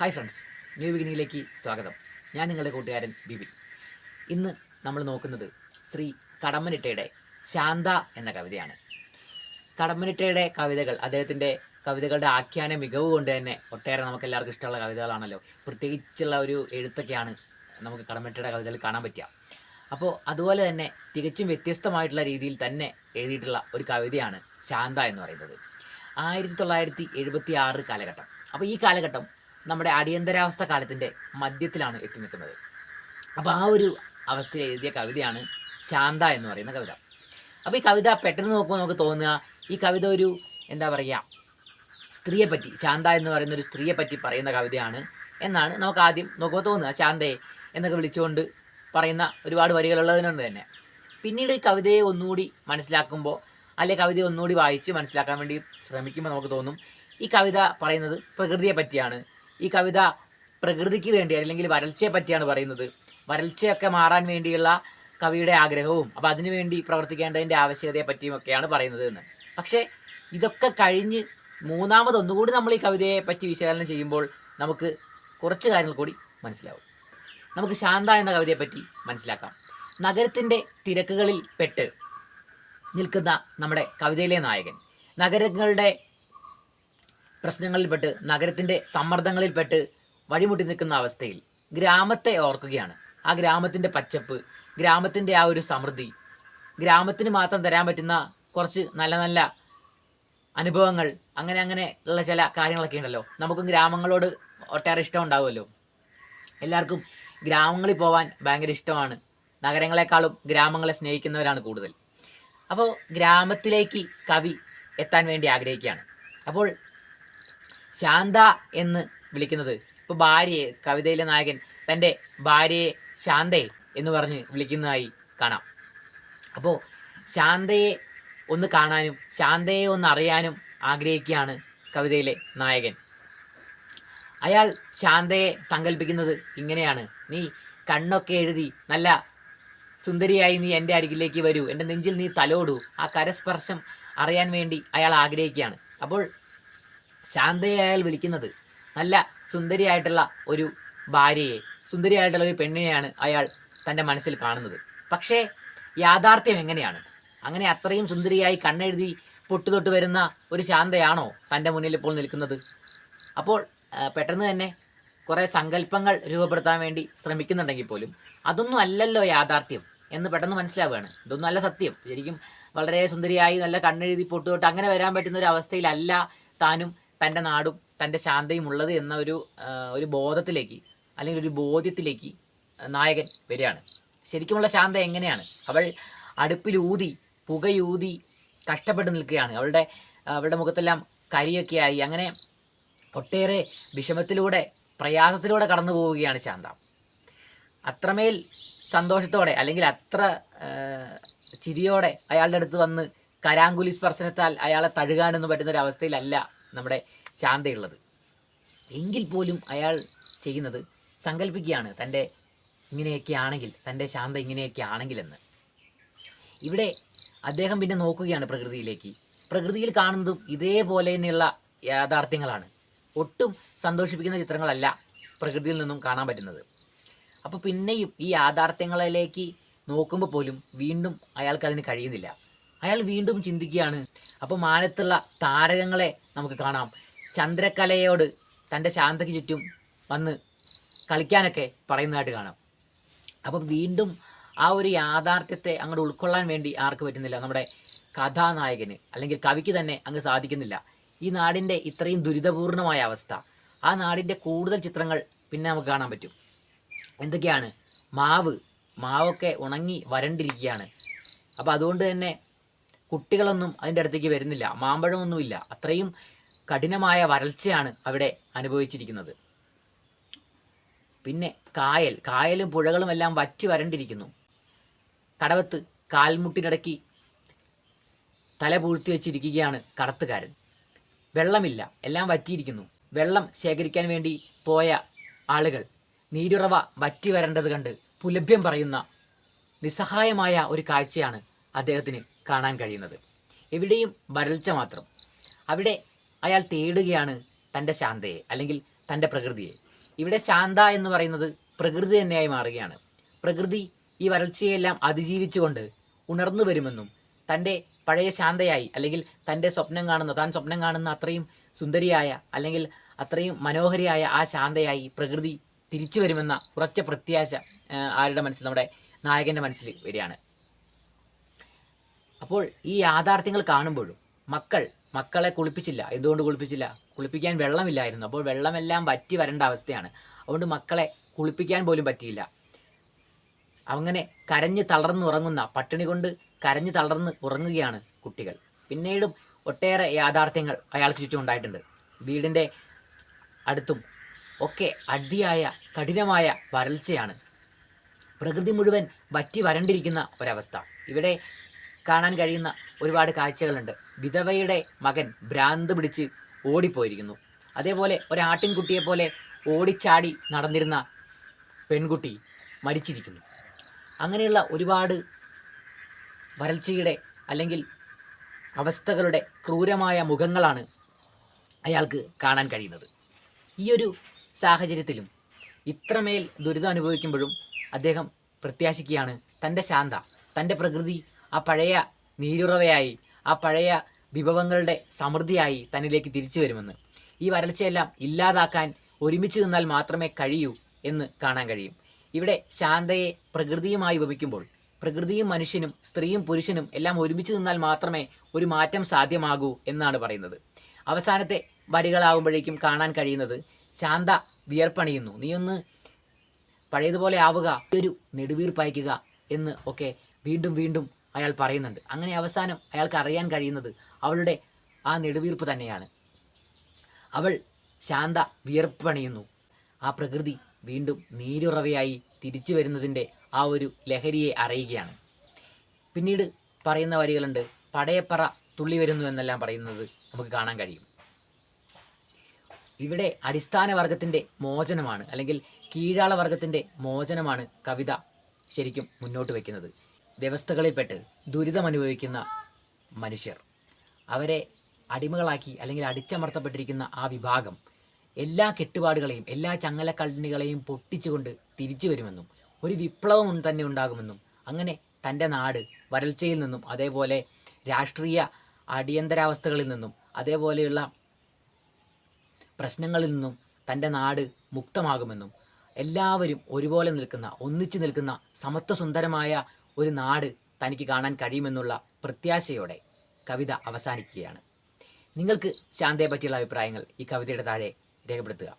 Hi friends new ബിഗിനിങ്ങിലേക്ക് സ്വാഗതം. ഞാൻ നിങ്ങളുടെ കൂട്ടുകാരൻ ബിബിൻ ഇന്ന് നമ്മൾ നോക്കുന്നത് ശ്രീ കടമ്മനിട്ടയുടെ ശാന്ത എന്ന കവിതയാണ്. കടമ്മനിട്ടയുടെ കവിതകൾ അദ്ദേഹത്തിന്റെ കവിതകളുടെ ആഖ്യാന മികവ് കൊണ്ട് തന്നെ ഒട്ടേറെ നമുക്ക് എല്ലാവർക്കും ഇഷ്ടമുള്ള കവിതകളാണല്ലോ. പ്രത്യേകിച്ചുള്ള ഒരു എഴുത്തൊക്കെയാണ് നമുക്ക് കടമ്മനിട്ടയുടെ കവിതകൾ കാണാൻ പറ്റുക. അപ്പോൾ അതുപോലെ തന്നെ തികച്ചും വ്യത്യസ്തമായിട്ടുള്ള രീതിയിൽ തന്നെ എഴുതിയിട്ടുള്ള ഒരു കവിതയാണ് ശാന്ത എന്ന് പറയുന്നത്. ആയിരത്തി തൊള്ളായിരത്തി എഴുപത്തി ആറ് കാലഘട്ടം. അപ്പോൾ ഈ കാലഘട്ടം നമ്മുടെ അടിയന്തരാവസ്ഥ കാലത്തിന്റെ മധ്യത്തിലാണ് എത്തി നിൽക്കുന്നത്. അപ്പോൾ ആ ഒരു അവസ്ഥയിൽ എഴുതിയ കവിതയാണ് ശാന്ത എന്ന് പറയുന്ന കവിത. അപ്പോൾ ഈ കവിത പെട്ടെന്ന് നോക്കുമ്പോൾ നമുക്ക് തോന്നുക ഈ കവിത ഒരു എന്താ പറയുക സ്ത്രീയെപ്പറ്റി ശാന്ത എന്ന് പറയുന്ന ഒരു സ്ത്രീയെപ്പറ്റി പറയുന്ന കവിതയാണ് എന്നാണ് നമുക്ക് ആദ്യം നോക്കുമ്പോൾ തോന്നുക. ശാന്തയെ എന്നൊക്കെ വിളിച്ചുകൊണ്ട് പറയുന്ന ഒരുപാട് വരികളുള്ളതിനുണ്ട് തന്നെ. പിന്നീട് ഈ കവിതയെ ഒന്നുകൂടി മനസ്സിലാക്കുമ്പോൾ അല്ലെ കവിത ഒന്നുകൂടി വായിച്ച് മനസ്സിലാക്കാൻ വേണ്ടി ശ്രമിക്കുമ്പോൾ നമുക്ക് തോന്നും ഈ കവിത പറയുന്നത് പ്രകൃതിയെ പറ്റിയാണ്. ഈ കവിത പ്രകൃതിക്ക് വേണ്ടി അല്ലെങ്കിൽ വരൾച്ചയെ പറ്റിയാണ് പറയുന്നത്. വരൾച്ചയൊക്കെ മാറാൻ വേണ്ടിയുള്ള കവിയുടെ ആഗ്രഹവും അപ്പോൾ അതിനുവേണ്ടി പ്രവർത്തിക്കേണ്ടതിന്റെ ആവശ്യകതയെ പറ്റിയും ഒക്കെയാണ് പറയുന്നത് എന്ന്. പക്ഷേ ഇതൊക്കെ കഴിഞ്ഞ് മൂന്നാമതൊന്നുകൂടി നമ്മൾ ഈ കവിതയെ പറ്റി വിശകലനം ചെയ്യുമ്പോൾ നമുക്ക് കുറച്ച് കാര്യങ്ങൾ കൂടി മനസ്സിലാവും. നമുക്ക് ശാന്ത എന്ന കവിതയെ പറ്റി മനസ്സിലാക്കാം. നഗരത്തിന്റെ തിരക്കുകളിൽ പെട്ട് നിൽക്കുന്ന നമ്മുടെ കവിതയിലെ നായകൻ നഗരങ്ങളുടെ പ്രശ്നങ്ങളിൽപ്പെട്ട് നഗരത്തിന്റെ സമ്മർദ്ദങ്ങളിൽപ്പെട്ട് വഴിമുട്ടി നിൽക്കുന്ന അവസ്ഥയിൽ ഗ്രാമത്തെ ഓർക്കുകയാണ്. ആ ഗ്രാമത്തിന്റെ പച്ചപ്പ് ഗ്രാമത്തിന്റെ ആ ഒരു സമൃദ്ധി ഗ്രാമത്തിന് മാത്രം തരാൻ പറ്റുന്ന കുറച്ച് നല്ല നല്ല അനുഭവങ്ങൾ അങ്ങനെ അങ്ങനെ ഉള്ള ചില കാര്യങ്ങളൊക്കെ ഉണ്ടല്ലോ. നമുക്കും ഗ്രാമങ്ങളോട് ഒട്ടേറെ ഇഷ്ടം ഉണ്ടാവുമല്ലോ. എല്ലാവർക്കും ഗ്രാമങ്ങളിൽ പോകാൻ ഭയങ്കര ഇഷ്ടമാണ്. നഗരങ്ങളെക്കാളും ഗ്രാമങ്ങളെ സ്നേഹിക്കുന്നവരാണ് കൂടുതൽ. അപ്പോൾ ഗ്രാമത്തിലേക്ക് കവി എത്താൻ വേണ്ടി ആഗ്രഹിക്കുകയാണ്. അപ്പോൾ ശാന്ത എന്ന് വിളിക്കുന്നത്. ഇപ്പോൾ ഭാര്യയെ കവിതയിലെ നായകൻ തന്റെ ഭാര്യയെ ശാന്തയെ എന്ന് പറഞ്ഞ് വിളിക്കുന്നതായി കാണാം. അപ്പോൾ ശാന്തയെ ഒന്ന് കാണാനും ശാന്തയെ ഒന്ന് അറിയാനും ആഗ്രഹിക്കുകയാണ് കവിതയിലെ നായകൻ. അയാൾ ശാന്തയെ സങ്കല്പിക്കുന്നത് ഇങ്ങനെയാണ്. നീ കണ്ണൊക്കെ എഴുതി നല്ല സുന്ദരിയായി നീ എന്റെ അരികിലേക്ക് വരൂ. എന്റെ നെഞ്ചിൽ നീ തലോടൂ. ആ കരസ്പർശം അറിയാൻ വേണ്ടി അയാൾ ആഗ്രഹിക്കുകയാണ്. അപ്പോൾ ശാന്തയെ അയാൾ വിളിക്കുന്നത്. നല്ല സുന്ദരിയായിട്ടുള്ള ഒരു ഭാര്യയെ സുന്ദരിയായിട്ടുള്ള ഒരു പെണ്ണിനെയാണ് അയാൾ തന്റെ മനസ്സിൽ കാണുന്നത്. പക്ഷേ യാഥാർത്ഥ്യം എങ്ങനെയാണ്? അങ്ങനെ അത്രയും സുന്ദരിയായി കണ്ണെഴുതി പൊട്ടുതൊട്ട് വരുന്ന ഒരു ശാന്തയാണോ തന്റെ മുന്നിൽ ഇപ്പോൾ നിൽക്കുന്നത്? അപ്പോൾ പെട്ടെന്ന് തന്നെ കുറേ സങ്കല്പങ്ങൾ രൂപപ്പെടുത്താൻ വേണ്ടി ശ്രമിക്കുന്നുണ്ടെങ്കിൽ പോലും അതൊന്നും അല്ലല്ലോ യാഥാർത്ഥ്യം എന്ന് പെട്ടെന്ന് മനസ്സിലാവുകയാണ്. ഇതൊന്നും അല്ല സത്യം. ശരിക്കും വളരെ സുന്ദരിയായി നല്ല കണ്ണെഴുതി പൊട്ടുതൊട്ട് അങ്ങനെ വരാൻ പറ്റുന്ന ഒരു അവസ്ഥയിലല്ല താനും തന്റെ നാടും തന്റെ ശാന്തയും ഉള്ളത് എന്ന ഒരു ഒരു ബോധത്തിലേക്ക് അല്ലെങ്കിൽ ഒരു ബോധ്യത്തിലേക്ക് നായകൻ വരികയാണ്. ശരിക്കുമുള്ള ശാന്ത എങ്ങനെയാണ്? അവൾ അടുപ്പിലൂതി പുകയൂതി കഷ്ടപ്പെട്ട് നിൽക്കുകയാണ്. അവളുടെ അവളുടെ മുഖത്തെല്ലാം കരിയൊക്കെ ആയി അങ്ങനെ ഒട്ടേറെ വിഷമത്തിലൂടെ പ്രയാസത്തിലൂടെ കടന്നു പോവുകയാണ് ശാന്ത. അത്രമേൽ സന്തോഷത്തോടെ അല്ലെങ്കിൽ അത്ര ചിരിയോടെ അയാളുടെ അടുത്ത് വന്ന് കരാങ്കുലി സ്പർശനത്താൽ അയാളെ തഴുകാനൊന്നും പറ്റുന്ന ഒരു അവസ്ഥയിലല്ല നമ്മുടെ ശാന്തയുള്ളത്. എങ്കിൽ പോലും അയാൾ ചെയ്യുന്നത് സങ്കല്പിക്കുകയാണ് തന്റെ ഇങ്ങനെയൊക്കെ ആണെങ്കിൽ തന്റെ ശാന്ത ഇങ്ങനെയൊക്കെ ആണെങ്കിലെന്ന്. ഇവിടെ അദ്ദേഹം പിന്നെ നോക്കുകയാണ് പ്രകൃതിയിലേക്ക്. പ്രകൃതിയിൽ കാണുന്നതും ഇതേപോലെ തന്നെയുള്ള യാഥാർത്ഥ്യങ്ങളാണ്. ഒട്ടും സന്തോഷിപ്പിക്കുന്ന ചിത്രങ്ങളല്ല പ്രകൃതിയിൽ നിന്നും കാണാൻ പറ്റുന്നത്. അപ്പോൾ പിന്നെയും ഈ യാഥാർത്ഥ്യങ്ങളിലേക്ക് നോക്കുമ്പോൾ പോലും വീണ്ടും അയാൾക്ക് അതിന് കഴിയുന്നില്ല. അയാൾ വീണ്ടും ചിന്തിക്കുകയാണ് അപ്പോൾ മാനത്തുള്ള താരകങ്ങളെ നമുക്ക് കാണാം. ചന്ദ്രകലയോട് തന്റെ ശാന്തയ്ക്ക് ചുറ്റും വന്ന് കളിക്കാനൊക്കെ പറയുന്നതായിട്ട് കാണാം. അപ്പം വീണ്ടും ആ ഒരു യാഥാർത്ഥ്യത്തെ അങ്ങോട്ട് ഉൾക്കൊള്ളാൻ വേണ്ടി ആർക്ക് പറ്റുന്നില്ല. നമ്മുടെ കഥാനായകന് അല്ലെങ്കിൽ കവിക്ക് തന്നെ അങ്ങ് സാധിക്കുന്നില്ല. ഈ നാടിന്റെ ഇത്രയും ദുരിതപൂർണമായ അവസ്ഥ ആ നാടിന്റെ കൂടുതൽ ചിത്രങ്ങൾ പിന്നെ നമുക്ക് കാണാൻ പറ്റും. എന്തൊക്കെയാണ്? മാവ് മാവൊക്കെ ഉണങ്ങി വരണ്ടിരിക്കുകയാണ്. അപ്പോൾ അതുകൊണ്ട് തന്നെ കുട്ടികളൊന്നും അതിന്റെ അടുത്തേക്ക് വരുന്നില്ല. മാമ്പഴമൊന്നുമില്ല. അത്രയും കഠിനമായ വരൾച്ചയാണ് അവിടെ അനുഭവിച്ചിരിക്കുന്നത്. പിന്നെ കായൽ. കായലും പുഴകളും എല്ലാം വറ്റി വരണ്ടിരിക്കുന്നു. കടവത്ത് കാൽമുട്ടിനടക്കി തല പൂഴ്ത്തി വെച്ചിരിക്കുകയാണ് കടത്തുകാരൻ. വെള്ളമില്ല. എല്ലാം വറ്റിയിരിക്കുന്നു. വെള്ളം ശേഖരിക്കാൻ വേണ്ടി പോയ ആളുകൾ നീരുറവ വറ്റി വരേണ്ടത് കണ്ട് പുലഭ്യം പറയുന്ന നിസ്സഹായമായ ഒരു കാഴ്ചയാണ് അദ്ദേഹത്തിന് കാണാൻ കഴിയുന്നത്. എവിടെയും വരൾച്ച മാത്രം. അവിടെ അയാൾ തേടുകയാണ് തന്റെ ശാന്തയെ അല്ലെങ്കിൽ തന്റെ പ്രകൃതിയെ. ഇവിടെ ശാന്ത എന്ന് പറയുന്നത് പ്രകൃതി തന്നെയായി മാറുകയാണ്. പ്രകൃതി ഈ വരൾച്ചയെല്ലാം അതിജീവിച്ചുകൊണ്ട് ഉണർന്നു വരുമെന്നും തന്റെ പഴയ ശാന്തയായി അല്ലെങ്കിൽ തന്റെ സ്വപ്നം കാണുന്ന താൻ സ്വപ്നം കാണുന്ന അത്രയും സുന്ദരിയായ അല്ലെങ്കിൽ അത്രയും മനോഹരിയായ ആ ശാന്തയായി പ്രകൃതി തിരിച്ചു വരുമെന്ന ഉറച്ച പ്രത്യാശ ആരുടെ മനസ്സിൽ നമ്മുടെ നായകന്റെ മനസ്സിൽ വരികയാണ്. അപ്പോൾ ഈ യാഥാർത്ഥ്യങ്ങൾ കാണുമ്പോഴും മക്കൾ മക്കളെ കുളിപ്പിച്ചില്ല. എന്തുകൊണ്ട് കുളിപ്പിച്ചില്ല? കുളിപ്പിക്കാൻ വെള്ളമില്ലായിരുന്നു. അപ്പോൾ വെള്ളമെല്ലാം വറ്റി വരേണ്ട അവസ്ഥയാണ്. അതുകൊണ്ട് മക്കളെ കുളിപ്പിക്കാൻ പോലും പറ്റിയില്ല. അങ്ങനെ കരഞ്ഞ് തളർന്ന് ഉറങ്ങുന്ന പട്ടിണി കൊണ്ട് കരഞ്ഞ് തളർന്ന് ഉറങ്ങുകയാണ് കുട്ടികൾ. പിന്നീടും ഒട്ടേറെ യാഥാർത്ഥ്യങ്ങൾ അയാൾക്ക് ചുറ്റും ഉണ്ടായിട്ടുണ്ട്. വീടിന്റെ അടുത്തും ഒക്കെ അടിയായ കഠിനമായ വരൾച്ചയാണ്. പ്രകൃതി മുഴുവൻ വറ്റി വരണ്ടിരിക്കുന്ന ഒരവസ്ഥ. ഇവിടെ കാണാൻ കഴിയുന്ന ഒരുപാട് കാഴ്ചകളുണ്ട്. വിധവയുടെ മകൻ ഭ്രാന്ത് പിടിച്ച് ഓടിപ്പോയിരിക്കുന്നു. അതേപോലെ ഒരാട്ടിൻകുട്ടിയെ പോലെ ഓടിച്ചാടി നടന്നിരുന്ന പെൺകുട്ടി മരിച്ചിരിക്കുന്നു. അങ്ങനെയുള്ള ഒരുപാട് വരൾച്ചയുടെ അല്ലെങ്കിൽ അവസ്ഥകളുടെ ക്രൂരമായ മുഖങ്ങളാണ് അയാൾക്ക് കാണാൻ കഴിയുന്നത്. ഈ ഒരു സാഹചര്യത്തിലും ഇത്രമേൽ ദുരിതം അനുഭവിക്കുമ്പോഴും അദ്ദേഹം പ്രത്യാശിക്കുകയാണ് തന്റെ ശാന്ത തന്റെ പ്രകൃതി ആ പഴയ നീരുറവയായി ആ പഴയ വിഭവങ്ങളുടെ സമൃദ്ധിയായി തന്നിലേക്ക് തിരിച്ചു വരുമെന്ന്. ഈ വരൾച്ചയെല്ലാം ഇല്ലാതാക്കാൻ ഒരുമിച്ച് നിന്നാൽ മാത്രമേ കഴിയൂ എന്ന് കാണാൻ കഴിയും. ഇവിടെ ശാന്തയെ പ്രകൃതിയുമായി ഉപമിക്കുമ്പോൾ പ്രകൃതിയും മനുഷ്യനും സ്ത്രീയും പുരുഷനും എല്ലാം ഒരുമിച്ച് നിന്നാൽ മാത്രമേ ഒരു മാറ്റം സാധ്യമാകൂ എന്നാണ് പറയുന്നത്. അവസാനത്തെ വരികളാകുമ്പോഴേക്കും കാണാൻ കഴിയുന്നത് ശാന്ത വിയർപ്പണിയുന്നു. നീ ഒന്ന് പഴയതുപോലെ ആവുക ഒരു നെടുവീർപ്പയക്കുക എന്ന് ഒക്കെ വീണ്ടും വീണ്ടും അയാൾ പറയുന്നുണ്ട്. അങ്ങനെ അവസാനം അയാൾക്ക് അറിയാൻ കഴിയുന്നത് അവളുടെ ആ നെടുവീർപ്പ് തന്നെയാണ്. അവൾ ശാന്ത വിയർപ്പണിയുന്നു. ആ പ്രകൃതി വീണ്ടും നീരുറവയായി തിരിച്ചു വരുന്നതിന്റെ ആ ഒരു ലഹരിയെ അറിയുകയാണ്. പിന്നീട് പറയുന്ന വരികളുണ്ട് പടയപ്പറ തുള്ളി വരുന്നു എന്നെല്ലാം പറയുന്നത് നമുക്ക് കാണാൻ കഴിയും. ഇവിടെ അടിസ്ഥാന വർഗത്തിന്റെ മോചനമാണ് അല്ലെങ്കിൽ കീഴാള വർഗത്തിന്റെ മോചനമാണ് കവിത ശരിക്കും മുന്നോട്ട് വയ്ക്കുന്നത്. വ്യവസ്ഥകളിൽപ്പെട്ട് ദുരിതമനുഭവിക്കുന്ന മനുഷ്യർ. അവരെ അടിമകളാക്കി അല്ലെങ്കിൽ അടിച്ചമർത്തപ്പെട്ടിരിക്കുന്ന ആ വിഭാഗം എല്ലാ കെട്ടുപാടുകളെയും എല്ലാ ചങ്ങലക്കണ്ണികളെയും പൊട്ടിച്ചുകൊണ്ട് തിരിച്ചു വരുമെന്നും ഒരു വിപ്ലവം തന്നെ ഉണ്ടാകുമെന്നും അങ്ങനെ തന്റെ നാട് വരൾച്ചയിൽ നിന്നും അതേപോലെ രാഷ്ട്രീയ അടിയന്തരാവസ്ഥകളിൽ നിന്നും അതേപോലെയുള്ള പ്രശ്നങ്ങളിൽ നിന്നും തന്റെ നാട് മുക്തമാകുമെന്നും എല്ലാവരും ഒരുപോലെ നിൽക്കുന്ന ഒന്നിച്ചു നിൽക്കുന്ന സമത്വസുന്ദരമായ ഒരു നാട് തനിക്ക് കാണാൻ കഴിയുമെന്നുള്ള പ്രത്യാശയോടെ കവിത അവസാനിക്കുകയാണ്. നിങ്ങൾക്ക് ശാന്തയെ പറ്റിയുള്ള അഭിപ്രായങ്ങൾ ഈ കവിതയുടെ താഴെ രേഖപ്പെടുത്തുക.